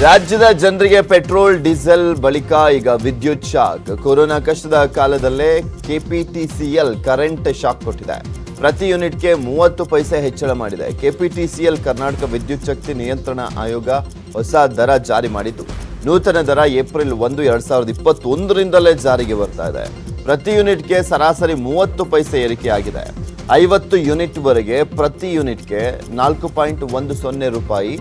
ರಾಜ್ಯದ ಜನರಿಗೆ petrol, diesel, ಬಳಿಕ ಈಗ ವಿದ್ಯುತ್ ಶಾಕ್. ಕೊರೋನಾ ಕಷ್ಟದ ಕಾಲದಲ್ಲೇ ಕೆಪಿಟಿಸಿಎಲ್ ಕರೆಂಟ್ ಶಾಕ್ ಕೊಟ್ಟಿದೆ. ಪ್ರತಿ ಯೂನಿಟ್ಗೆ ಮೂವತ್ತು ಪೈಸೆ ಹೆಚ್ಚಳ ಮಾಡಿದೆ. ಕೆಪಿಟಿಸಿಎಲ್ ಕರ್ನಾಟಕ ವಿದ್ಯುತ್ ಶಕ್ತಿ ನಿಯಂತ್ರಣ ಆಯೋಗ ಹೊಸ ದರ ಜಾರಿ ಮಾಡಿತು ನೂತನ ದರ ಏಪ್ರಿಲ್ ಒಂದು, ಎರಡ್ ಸಾವಿರದ ಇಪ್ಪತ್ತೊಂದರಿಂದಲೇ ಜಾರಿಗೆ ಬರ್ತಾ ಇದೆ. ಪ್ರತಿ ಯೂನಿಟ್ಗೆ ಸರಾಸರಿ ಮೂವತ್ತು ಪೈಸೆ ಏರಿಕೆಯಾಗಿದೆ. ಐವತ್ತು ಯೂನಿಟ್ವರೆಗೆ ಪ್ರತಿ ಯೂನಿಟ್ಗೆ ನಾಲ್ಕು ಪಾಯಿಂಟ್ ಒಂದು ಸೊನ್ನೆ ರೂಪಾಯಿ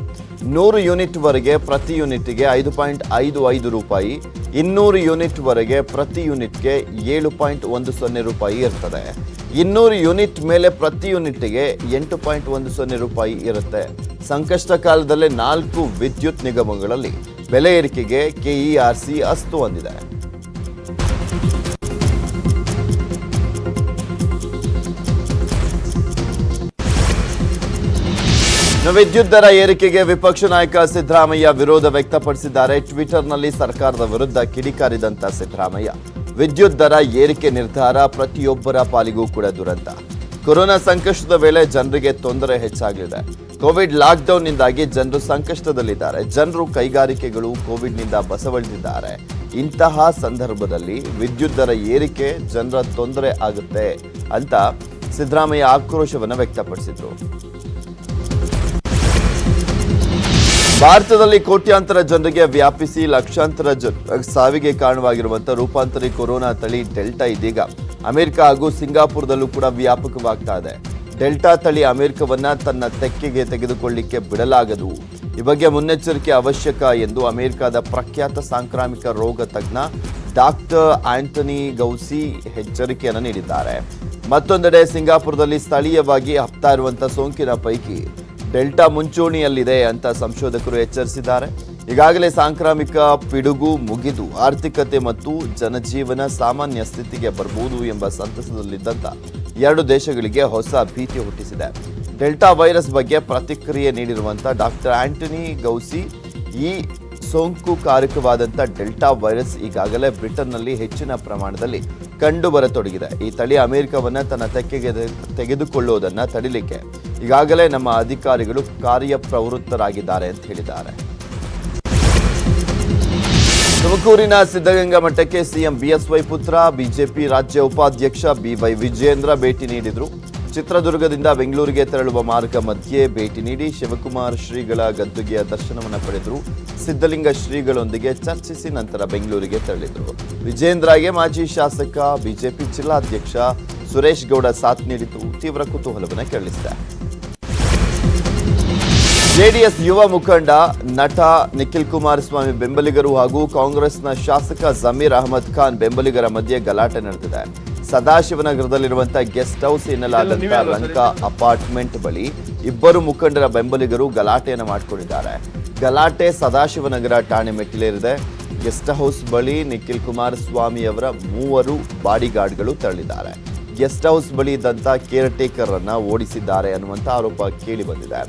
ನೂರು ಯೂನಿಟ್ವರೆಗೆ ಪ್ರತಿ ಯೂನಿಟ್ಗೆ ಐದು ಪಾಯಿಂಟ್ ಐದು ಐದು ರೂಪಾಯಿ, ಇನ್ನೂರು ಯೂನಿಟ್ವರೆಗೆ ಪ್ರತಿ ಯೂನಿಟ್ಗೆ ಏಳು ಪಾಯಿಂಟ್ ಒಂದು ಸೊನ್ನೆ ರೂಪಾಯಿ ಇರ್ತದೆ. ಇನ್ನೂರು ಯೂನಿಟ್ ಮೇಲೆ ಪ್ರತಿ ಯೂನಿಟ್ಗೆ ಎಂಟು ಪಾಯಿಂಟ್ ಒಂದು ಸೊನ್ನೆ ರೂಪಾಯಿ ಇರುತ್ತೆ. ಸಂಕಷ್ಟ ಕಾಲದಲ್ಲೇ ನಾಲ್ಕು ವಿದ್ಯುತ್ ನಿಗಮಗಳಲ್ಲಿ ಬೆಲೆ ಏರಿಕೆಗೆ ಕೆಇಆರ್ಸಿ ಅಸ್ತು ಹೊಂದಿದೆ. ವಿದ್ಯುತ್ ದರ ಏರಿಕೆಗೆ ವಿಪಕ್ಷ ನಾಯಕ ಸಿದ್ದರಾಮಯ್ಯ ವಿರೋಧ ವ್ಯಕ್ತಪಡಿಸಿದ್ದಾರೆ. ಟ್ವಿಟರ್ನಲ್ಲಿ ಸರ್ಕಾರದ ವಿರುದ್ಧ ಕಿಡಿಕಾರಿದಂತ ಸಿದ್ದರಾಮಯ್ಯ. ವಿದ್ಯುತ್ ದರ ಏರಿಕೆ ನಿರ್ಧಾರ ಪ್ರತಿಯೊಬ್ಬರ ಪಾಲಿಗೂ ಕೂಡ ದುರಂತ. ಕೊರೋನಾ ಸಂಕಷ್ಟದ ವೇಳೆ ಜನರಿಗೆ ತೊಂದರೆ ಹೆಚ್ಚಾಗಲಿದೆ. ಕೋವಿಡ್ ಲಾಕ್ಡೌನ್ನಿಂದಾಗಿ ಜನರು ಸಂಕಷ್ಟದಲ್ಲಿದ್ದಾರೆ. ಜನರು ಕೈಗಾರಿಕೆಗಳು ಕೋವಿಡ್ನಿಂದ ಬಸವಳಿದಿದ್ದಾರೆ. ಇಂತಹ ಸಂದರ್ಭದಲ್ಲಿ ವಿದ್ಯುತ್ ದರ ಏರಿಕೆ ಜನರ ತೊಂದರೆ ಆಗುತ್ತೆ ಅಂತ ಸಿದ್ದರಾಮಯ್ಯ ಆಕ್ರೋಶವನ್ನು ವ್ಯಕ್ತಪಡಿಸಿದ್ರು. ಭಾರತದಲ್ಲಿ ಕೋಟ್ಯಾಂತರ ಜನರಿಗೆ ವ್ಯಾಪಿಸಿ ಲಕ್ಷಾಂತರ ಜನ ಸಾವಿಗೆ ಕಾರಣವಾಗಿರುವಂತಹ ರೂಪಾಂತರಿ ಕೊರೋನಾ ತಳಿ ಡೆಲ್ಟಾ ಇದೀಗ. ಅಮೆರಿಕ ಹಾಗೂ ಸಿಂಗಾಪುರದಲ್ಲೂ ಕೂಡ ವ್ಯಾಪಕವಾಗ್ತಾ ಇದೆ. ಡೆಲ್ಟಾ ತಳಿ ಅಮೆರಿಕವನ್ನ ತನ್ನ ತೆಕ್ಕೆಗೆ ತೆಗೆದುಕೊಳ್ಳಿಕ್ಕೆ ಬಿಡಲಾಗದು. ಈ ಬಗ್ಗೆ ಮುನ್ನೆಚ್ಚರಿಕೆ ಅವಶ್ಯಕ ಎಂದು ಅಮೆರಿಕದ ಪ್ರಖ್ಯಾತ ಸಾಂಕ್ರಾಮಿಕ ರೋಗ ತಜ್ಞ ಡಾಕ್ಟರ್ ಆಂಟನಿ ಗೌಸಿ ಎಚ್ಚರಿಕೆಯನ್ನು ನೀಡಿದ್ದಾರೆ. ಮತ್ತೊಂದೆಡೆ ಸಿಂಗಾಪುರದಲ್ಲಿ ಸ್ಥಳೀಯವಾಗಿ ಹಬ್ತಾ ಇರುವಂತಹ ಸೋಂಕಿನ ಪೈಕಿ ಡೆಲ್ಟಾ ಮುಂಚೂಣಿಯಲ್ಲಿದೆ ಅಂತ ಸಂಶೋಧಕರು ಎಚ್ಚರಿಸಿದ್ದಾರೆ. ಈಗಾಗಲೇ ಸಾಂಕ್ರಾಮಿಕ ಪಿಡುಗು ಮುಗಿದು ಆರ್ಥಿಕತೆ ಮತ್ತು ಜನಜೀವನ ಸಾಮಾನ್ಯ ಸ್ಥಿತಿಗೆ ಬರಬಹುದು ಎಂಬ ಸಂತಸದಲ್ಲಿದ್ದಂಥ ಎರಡು ದೇಶಗಳಿಗೆ ಹೊಸ ಭೀತಿ ಹುಟ್ಟಿಸಿದೆ. ಡೆಲ್ಟಾ ವೈರಸ್ ಬಗ್ಗೆ ಪ್ರತಿಕ್ರಿಯೆ ನೀಡಿರುವಂಥ ಡಾಕ್ಟರ್ ಆಂಟನಿ ಗೌಸಿ, ಈ ಸೋಂಕುಕಾರಕವಾದಂಥ ಡೆಲ್ಟಾ ವೈರಸ್ ಈಗಾಗಲೇ ಬ್ರಿಟನ್ನಲ್ಲಿ ಹೆಚ್ಚಿನ ಪ್ರಮಾಣದಲ್ಲಿ ಕಂಡುಬರತೊಡಗಿದೆ. ಈ ತಳಿ ಅಮೆರಿಕವನ್ನು ತನ್ನ ತೆಕ್ಕೆಗೆ ತೆಗೆದುಕೊಳ್ಳುವುದನ್ನು ತಡಿಲಿಕ್ಕೆ ಈಗಾಗಲೇ ನಮ್ಮ ಅಧಿಕಾರಿಗಳು ಕಾರ್ಯಪ್ರವೃತ್ತರಾಗಿದ್ದಾರೆ ಅಂತ ಹೇಳಿದ್ದಾರೆ. ತುಮಕೂರಿನ ಸಿದ್ಧಗಂಗಾ ಮಠಕ್ಕೆ ಸಿಎಂ ಬಿಎಸ್ವೈ ಪುತ್ರ, ಬಿಜೆಪಿ ರಾಜ್ಯ ಉಪಾಧ್ಯಕ್ಷ ಬಿವೈ ವಿಜೇಂದ್ರ ಭೇಟಿ ನೀಡಿದರು. ಚಿತ್ರದುರ್ಗದಿಂದ ಬೆಂಗಳೂರಿಗೆ ತೆರಳುವ ಮಾರ್ಗ ಮಧ್ಯೆ ಭೇಟಿ ನೀಡಿ ಶಿವಕುಮಾರ್ ಶ್ರೀಗಳ ಗದ್ದುಗೆಯ ದರ್ಶನವನ್ನು ಪಡೆದರು. ಸಿದ್ಧಲಿಂಗ ಶ್ರೀಗಳೊಂದಿಗೆ ಚರ್ಚಿಸಿ ನಂತರ ಬೆಂಗಳೂರಿಗೆ ತೆರಳಿದರು. ವಿಜೇಂದ್ರಗೆ ಮಾಜಿ ಶಾಸಕ, ಬಿಜೆಪಿ ಜಿಲ್ಲಾಧ್ಯಕ್ಷ ಸುರೇಶ್ ಗೌಡ ಸಾಥ್ ನೀಡಿದ್ದು ತೀವ್ರ ಕುತೂಹಲವನ್ನು ಕೆರಳಿಸಿದೆ ಜೆಡಿಎಸ್ ಯುವ ಮುಖಂಡ ನಟ ನಿಖಿಲ್ ಕುಮಾರಸ್ವಾಮಿ ಬೆಂಬಲಿಗರು ಹಾಗೂ ಕಾಂಗ್ರೆಸ್ನ ಶಾಸಕ ಜಮೀರ್ ಅಹಮದ್ ಖಾನ್ ಬೆಂಬಲಿಗರ ಮಧ್ಯೆ ಗಲಾಟೆ ನಡೆದಿದೆ. ಸದಾಶಿವನಗರದಲ್ಲಿರುವಂತಹ ಗೆಸ್ಟ್ ಹೌಸ್ ಎನ್ನಲಾದಂತಹ ಲಂಕಾ ಅಪಾರ್ಟ್ಮೆಂಟ್ ಬಳಿ ಇಬ್ಬರು ಮುಖಂಡರ ಬೆಂಬಲಿಗರು ಗಲಾಟೆಯನ್ನು ಮಾಡಿಕೊಂಡಿದ್ದಾರೆ. ಗಲಾಟೆ ಸದಾಶಿವನಗರ ಠಾಣೆ ಮೆಟ್ಟಿಲೇರಿದೆ. ಗೆಸ್ಟ್ ಹೌಸ್ ಬಳಿ ನಿಖಿಲ್ ಕುಮಾರಸ್ವಾಮಿ ಅವರ ಮೂವರು ಬಾಡಿಗಾರ್ಡ್ಗಳು ತೆರಳಿದ್ದಾರೆ. ಗೆಸ್ಟ್ ಹೌಸ್ ಬಳಿ ಇದ್ದಂತ ಕೇರ್ ಟೇಕರ್ ಅನ್ನ ಓಡಿಸಿದ್ದಾರೆ ಅನ್ನುವಂತ ಆರೋಪ ಕೇಳಿ ಬಂದಿದೆ.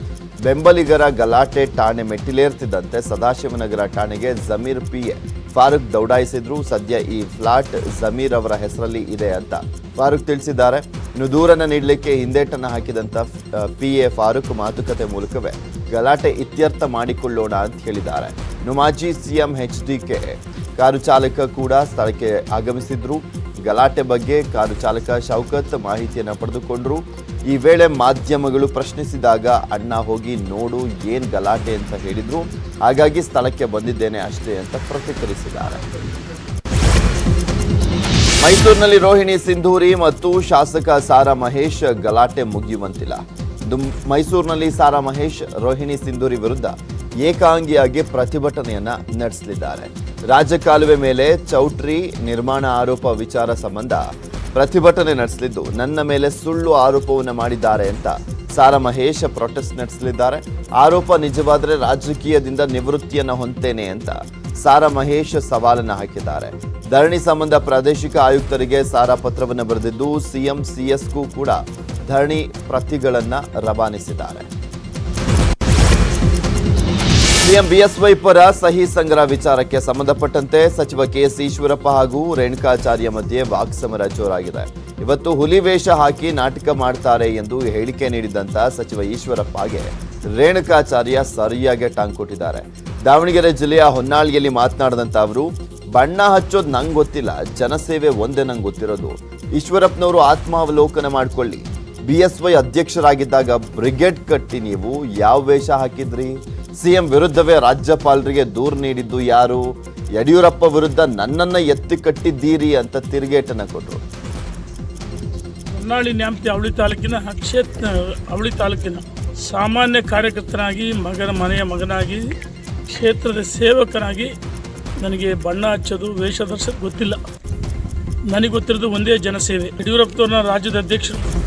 ಬೆಂಬಲಿಗರ ಗಲಾಟೆ ಠಾಣೆ ಮೆಟ್ಟಿಲೇರ್ತಿದ್ದಂತೆ ಸದಾಶಿವನಗರ ಠಾಣೆಗೆ ಜಮೀರ್ ಪಿ. ಫಾರೂಕ್ ದೌಡಾಯಿಸಿದ್ರು. ಸದ್ಯ ಈ ಫ್ಲಾಟ್ ಜಮೀರ್ ಅವರ ಹೆಸರಲ್ಲಿ ಇದೆ ಅಂತ ಫಾರೂಕ್ ತಿಳಿಸಿದ್ದಾರೆ. ಇನ್ನು ದೂರನ್ನು ನೀಡಲಿಕ್ಕೆ ಹಿಂದೇಟನ್ನು ಹಾಕಿದಂತ ಪಿ. ಎ. ಫಾರೂಕ್ ಮಾತುಕತೆ ಮೂಲಕವೇ ಗಲಾಟೆ ಇತ್ಯರ್ಥ ಮಾಡಿಕೊಳ್ಳೋಣ ಅಂತ ಹೇಳಿದ್ದಾರೆ. ಇನ್ನು ಮಾಜಿ CM H D K car ಚಾಲಕ ಕೂಡ ಸ್ಥಳಕ್ಕೆ ಆಗಮಿಸಿದ್ರು. ಗಲಾಟೆ ಬಗ್ಗೆ ಕಾರು ಚಾಲಕ ಶೌಕತ್ ಮಾಹಿತಿಯನ್ನು ಪಡೆದುಕೊಂಡ್ರು. ಈ ವೇಳೆ ಮಾಧ್ಯಮಗಳು ಪ್ರಶ್ನಿಸಿದಾಗ, ಅಣ್ಣ, ಹೋಗಿ ನೋಡು, ಏನ್ ಗಲಾಟೆ ಅಂತ ಹೇಳಿದ್ರು. ಹಾಗಾಗಿ ಸ್ಥಳಕ್ಕೆ ಬಂದಿದ್ದೇನೆ ಅಷ್ಟೇ ಅಂತ ಪ್ರತಿಕ್ರಿಯಿಸಿದ್ದಾರೆ. ಮೈಸೂರಿನಲ್ಲಿ ರೋಹಿಣಿ ಸಿಂಧೂರಿ ಮತ್ತು ಶಾಸಕ ಸಾರಾ ಮಹೇಶ್ ಗಲಾಟೆ ಮುಗಿಯುವಂತಿಲ್ಲ. ಮೈಸೂರಿನಲ್ಲಿ ಸಾರಾ ಮಹೇಶ್, ರೋಹಿಣಿ ಸಿಂಧೂರಿ ವಿರುದ್ಧ ಏಕಾಂಗಿಯಾಗಿ ಪ್ರತಿಭಟನೆಯನ್ನ ನಡೆಸಲಿದ್ದಾರೆ. ರಾಜಕಾಲುವೆ ಮೇಲೆ ಚೌಟ್ರಿ ನಿರ್ಮಾಣ ಆರೋಪ ವಿಚಾರ ಸಂಬಂಧ ಪ್ರತಿಭಟನೆ ನಡೆಸಲಿದ್ದು ನನ್ನ ಮೇಲೆ ಸುಳ್ಳು ಆರೋಪವನ್ನು ಮಾಡಿದ್ದಾರೆ ಅಂತ. ಸಾರಾ ಮಹೇಶ ಪ್ರೊಟೆಸ್ಟ್ ನಡೆಸಲಿದ್ದಾರೆ. ಆರೋಪ ನಿಜವಾದರೆ ರಾಜಕೀಯದಿಂದ ನಿವೃತ್ತಿಯನ್ನು ಹೊಂತೇನೆ ಅಂತ ಸಾರಾ ಮಹೇಶ್ ಸವಾಲನ್ನು ಹಾಕಿದ್ದಾರೆ. ಧರಣಿ ಸಂಬಂಧ ಪ್ರಾದೇಶಿಕ ಆಯುಕ್ತರಿಗೆ ಸಾರಾ ಪತ್ರವನ್ನು ಬರೆದಿದ್ದು ಸಿಎಂ, ಸಿಎಸ್ಗೂ ಕೂಡ ಧರಣಿ ಪ್ರತಿಗಳನ್ನು ರವಾನಿಸಿದ್ದಾರೆ. ಸಿಎಂ ಬಿಎಸ್ವೈ ಪರ ಸಹಿ ಸಂಗ್ರಹ ವಿಚಾರಕ್ಕೆ ಸಂಬಂಧಪಟ್ಟಂತೆ ಸಚಿವ ಕೆಎಸ್ ಈಶ್ವರಪ್ಪ ಹಾಗೂ ರೇಣುಕಾಚಾರ್ಯ ಮಧ್ಯೆ ವಾಕ್ಸಮರ ಜೋರಾಗಿದೆ. ಇವತ್ತು ಹುಲಿ ವೇಷ ಹಾಕಿ ನಾಟಕ ಮಾಡ್ತಾರೆ ಎಂದು ಹೇಳಿಕೆ ನೀಡಿದಂತ ಸಚಿವ ಈಶ್ವರಪ್ಪಗೆ ರೇಣುಕಾಚಾರ್ಯ ಸರಿಯಾಗಿ ಟಾಂಗ್ ಕೊಟ್ಟಿದ್ದಾರೆ. ದಾವಣಗೆರೆ ಜಿಲ್ಲೆಯ ಹೊನ್ನಾಳಿಯಲ್ಲಿ ಮಾತನಾಡಿದಂತ ಅವರು, ಬಣ್ಣ ಹಚ್ಚೋದು ನಂಗೆ ಗೊತ್ತಿಲ್ಲ, ಜನಸೇವೆ ಒಂದೇ ನಂಗೆ ಗೊತ್ತಿರೋದು. ಈಶ್ವರಪ್ಪನವರು ಆತ್ಮಾವಲೋಕನ ಮಾಡಿಕೊಳ್ಳಿ. ಬಿ ಎಸ್ ವೈ ಅಧ್ಯಕ್ಷರಾಗಿದ್ದಾಗ ಬ್ರಿಗೇಡ್ ಕಟ್ಟಿ ನೀವು ಯಾವ ವೇಷ ಹಾಕಿದ್ರಿ? ಸಿಎಂ ವಿರುದ್ಧವೇ ರಾಜ್ಯಪಾಲರಿಗೆ ದೂರು ನೀಡಿದ್ದು ಯಾರು? ಯಡಿಯೂರಪ್ಪ ವಿರುದ್ಧ ನನ್ನನ್ನು ಎತ್ತಿ ಕಟ್ಟಿದ್ದೀರಿ ಅಂತ ತಿರುಗೇಟನ್ನು ಕೊಟ್ಟರು ಹೊನ್ನಾಳಿ ನ್ಯಾಮತಿ ಅವಳಿ ತಾಲೂಕಿನ ಕ್ಷೇತ್ರ, ಅವಳಿ ತಾಲೂಕಿನ ಸಾಮಾನ್ಯ ಕಾರ್ಯಕರ್ತನಾಗಿ, ಮಗನ ಮನೆಯ ಮಗನಾಗಿ, ಕ್ಷೇತ್ರದ ಸೇವಕನಾಗಿ ನನಗೆ ಬಣ್ಣ ಹಚ್ಚೋದು ವೇಷಧರ್ಸೋದು ಗೊತ್ತಿಲ್ಲ. ನನಗೆ ಗೊತ್ತಿರೋದು ಒಂದೇ ಜನಸೇವೆ. ಯಡಿಯೂರಪ್ಪನವ್ರನ್ನ ರಾಜ್ಯದ ಅಧ್ಯಕ್ಷರು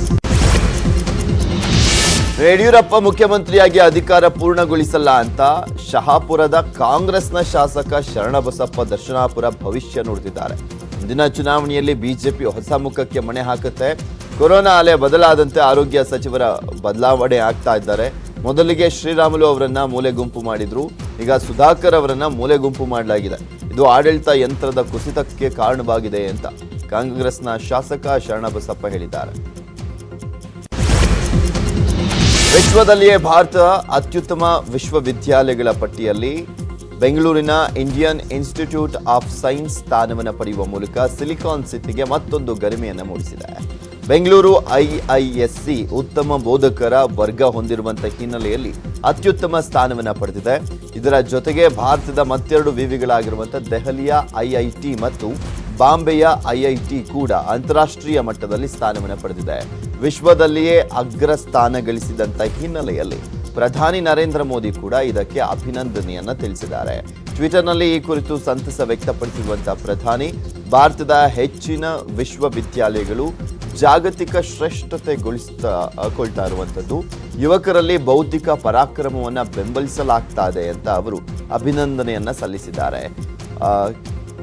ಯಡಿಯೂರಪ್ಪ ಮುಖ್ಯಮಂತ್ರಿಯಾಗಿ ಅಧಿಕಾರ ಪೂರ್ಣಗೊಳಿಸಲ್ಲ ಅಂತ ಶಹಾಪುರದ ಕಾಂಗ್ರೆಸ್ನ ಶಾಸಕ ಶರಣಬಸಪ್ಪ ದರ್ಶನಾಪುರ ಭವಿಷ್ಯ ನುಡಿದಿದ್ದಾರೆ. ಮುಂದಿನ ಚುನಾವಣೆಯಲ್ಲಿ ಬಿಜೆಪಿ ಹೊಸ ಮುಖಕ್ಕೆ ಮಣೆ ಹಾಕುತ್ತೆ. ಕೊರೋನಾ ಅಲೆ ಬದಲಾದಂತೆ ಆರೋಗ್ಯ ಸಚಿವರ ಬದಲಾವಣೆ ಆಗ್ತಾ ಇದ್ದಾರೆ. ಮೊದಲಿಗೆ ಶ್ರೀರಾಮುಲು ಅವರನ್ನ ಮೂಲೆ ಗುಂಪು ಮಾಡಿದ್ರು. ಈಗ ಸುಧಾಕರ್ ಅವರನ್ನ ಮೂಲೆ ಗುಂಪು ಮಾಡಲಾಗಿದೆ. ಇದು ಆಡಳಿತ ಯಂತ್ರದ ಕುಸಿತಕ್ಕೆ ಕಾರಣವಾಗಿದೆ ಅಂತ ಕಾಂಗ್ರೆಸ್ನ ಶಾಸಕ ಶರಣಬಸಪ್ಪ ಹೇಳಿದ್ದಾರೆ. ವಿಶ್ವದಲ್ಲಿಯೇ ಭಾರತ ಅತ್ಯುತ್ತಮ ವಿಶ್ವವಿದ್ಯಾಲಯಗಳ ಪಟ್ಟಿಯಲ್ಲಿ ಬೆಂಗಳೂರಿನ ಇಂಡಿಯನ್ ಇನ್ಸ್ಟಿಟ್ಯೂಟ್ ಆಫ್ ಸೈನ್ಸ್ ಸ್ಥಾನವನ್ನು ಪಡೆಯುವ ಮೂಲಕ ಸಿಲಿಕಾನ್ ಸಿಟಿಗೆ ಮತ್ತೊಂದು ಗರಿಮೆಯನ್ನು ಮೂಡಿಸಿದೆ. ಬೆಂಗಳೂರು ಐಐಎಸ್ಸಿ ಉತ್ತಮ ಬೋಧಕರ ವರ್ಗ ಹೊಂದಿರುವಂತಹ ಹಿನ್ನೆಲೆಯಲ್ಲಿ ಅತ್ಯುತ್ತಮ ಸ್ಥಾನವನ್ನು ಪಡೆದಿದೆ. ಇದರ ಜೊತೆಗೆ ಭಾರತದ ಮತ್ತೆರಡು ವಿವಿಗಳಾಗಿರುವಂತಹ ದೆಹಲಿಯ ಐಐಟಿ ಮತ್ತು ಬಾಂಬೆಯ ಐಐಟಿ ಕೂಡ ಅಂತಾರಾಷ್ಟ್ರೀಯ ಮಟ್ಟದಲ್ಲಿ ಸ್ಥಾನವನ್ನು ಪಡೆದಿದೆ. ವಿಶ್ವದಲ್ಲಿಯೇ ಅಗ್ರ ಸ್ಥಾನ ಗಳಿಸಿದಂತ ಹಿನ್ನೆಲೆಯಲ್ಲಿ ಪ್ರಧಾನಿ ನರೇಂದ್ರ ಮೋದಿ ಕೂಡ ಇದಕ್ಕೆ ಅಭಿನಂದನೆಯನ್ನ ತಿಳಿಸಿದ್ದಾರೆ. ಟ್ವಿಟರ್ನಲ್ಲಿ ಈ ಕುರಿತು ಸಂತಸ ವ್ಯಕ್ತಪಡಿಸಿರುವಂತಹ ಪ್ರಧಾನಿ, ಭಾರತದ ಹೆಚ್ಚಿನ ವಿಶ್ವವಿದ್ಯಾಲಯಗಳು ಜಾಗತಿಕ ಶ್ರೇಷ್ಠತೆಗೊಳಿಸ್ತಾ ಇರುವಂಥದ್ದು. ಯುವಕರಲ್ಲಿ ಬೌದ್ಧಿಕ ಪರಾಕ್ರಮವನ್ನು ಬೆಂಬಲಿಸಲಾಗ್ತಾ ಇದೆ ಅಂತ ಅವರು ಅಭಿನಂದನೆಯನ್ನ ಸಲ್ಲಿಸಿದ್ದಾರೆ.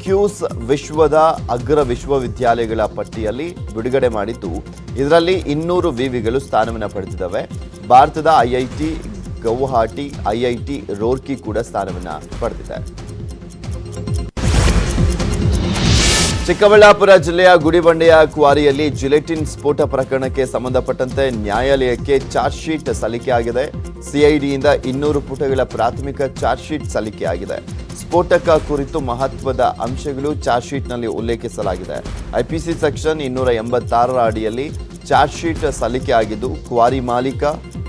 ಕ್ಯೂಸ್ ವಿಶ್ವದ ಅಗ್ರ ವಿಶ್ವವಿದ್ಯಾಲಯಗಳ ಪಟ್ಟಿಯಲ್ಲಿ ಬಿಡುಗಡೆ ಮಾಡಿದ್ದು, ಇದರಲ್ಲಿ ಇನ್ನೂರು ವಿವಿಗಳು ಸ್ಥಾನವನ್ನು ಪಡೆದಿದ್ದಾವೆ. ಭಾರತದ ಐಐಟಿ, ಗೌಹಾಟಿ, ಐಐಟಿ, ರೋರ್ಕಿ ಕೂಡ ಸ್ಥಾನವನ್ನು ಪಡೆದಿದೆ. ಚಿಕ್ಕಬಳ್ಳಾಪುರ ಜಿಲ್ಲೆಯ ಗುಡಿಬಂಡೆಯ ಕ್ವಾರಿಯಲ್ಲಿ ಜಿಲೆಟಿನ್ ಸ್ಫೋಟ ಪ್ರಕರಣಕ್ಕೆ ಸಂಬಂಧಪಟ್ಟಂತೆ ನ್ಯಾಯಾಲಯಕ್ಕೆ ಚಾರ್ಜ್ ಶೀಟ್ ಸಲ್ಲಿಕೆಯಾಗಿದೆ. ಸಿಐಡಿಯಿಂದ ಇನ್ನೂರು ಪುಟಗಳ ಪ್ರಾಥಮಿಕ ಚಾರ್ಜ್ ಶೀಟ್ ಸಲ್ಲಿಕೆಯಾಗಿದೆ. ಸ್ಫೋಟಕ ಕುರಿತು ಮಹತ್ವದ ಅಂಶಗಳು ಚಾರ್ಜ್ ಶೀಟ್ನಲ್ಲಿ ಉಲ್ಲೇಖಿಸಲಾಗಿದೆ. ಐಪಿಸಿ ಸೆಕ್ಷನ್ ಇನ್ನೂರ ಎಂಬತ್ತಾರರ ಅಡಿಯಲ್ಲಿ ಚಾರ್ಜ್ ಶೀಟ್ ಸಲ್ಲಿಕೆಯಾಗಿದ್ದು ಕ್ವಾರಿ ಮಾಲೀಕ,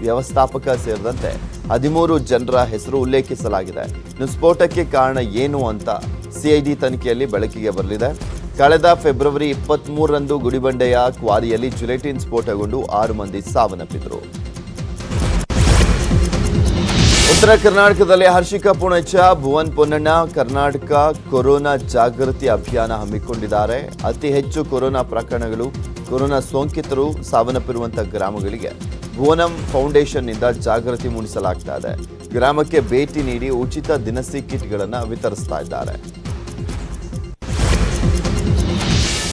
ವ್ಯವಸ್ಥಾಪಕ ಸೇರಿದಂತೆ ಹದಿಮೂರು ಜನರ ಹೆಸರು ಉಲ್ಲೇಖಿಸಲಾಗಿದೆ. ಇನ್ನು ಸ್ಫೋಟಕ್ಕೆ ಕಾರಣ ಏನು ಅಂತ ಸಿಐಡಿ ತನಿಖೆಯಲ್ಲಿ ಬೆಳಕಿಗೆ ಬರಲಿದೆ. ಕಳೆದ ಫೆಬ್ರವರಿ ಇಪ್ಪತ್ಮೂರರಂದು ಗುಡಿಬಂಡೆಯ ಕ್ವಾರಿಯಲ್ಲಿ ಜುಲೆಟಿನ್ ಸ್ಫೋಟಗೊಂಡು ಆರು ಮಂದಿ ಸಾವನ್ನಪ್ಪಿದರು. ಉತ್ತರ ಕರ್ನಾಟಕದಲ್ಲಿ ಹರ್ಷಿಕಾ ಪುಣಚ ಭುವನ್ ಪೊನ್ನಣ್ಣ, ಕರ್ನಾಟಕ ಕೊರೋನಾ ಜಾಗೃತಿ ಅಭಿಯಾನ ಹಮ್ಮಿಕೊಂಡಿದ್ದಾರೆ. ಅತಿ ಹೆಚ್ಚು ಕೊರೋನಾ ಪ್ರಕರಣಗಳು ಕೊರೋನಾ ಸೋಂಕಿತರು ಸಾವನ್ನಪ್ಪಿರುವಂತಹ ಗ್ರಾಮಗಳಿಗೆ ಭುವನಂ ಫೌಂಡೇಶನ್ನಿಂದ ಜಾಗೃತಿ ಮೂಡಿಸಲಾಗ್ತಾ ಇದೆ. ಗ್ರಾಮಕ್ಕೆ ಭೇಟಿ ನೀಡಿ ಉಚಿತ ದಿನಸಿ ಕಿಟ್ಗಳನ್ನು ವಿತರಿಸ್ತಾ ಇದ್ದಾರೆ.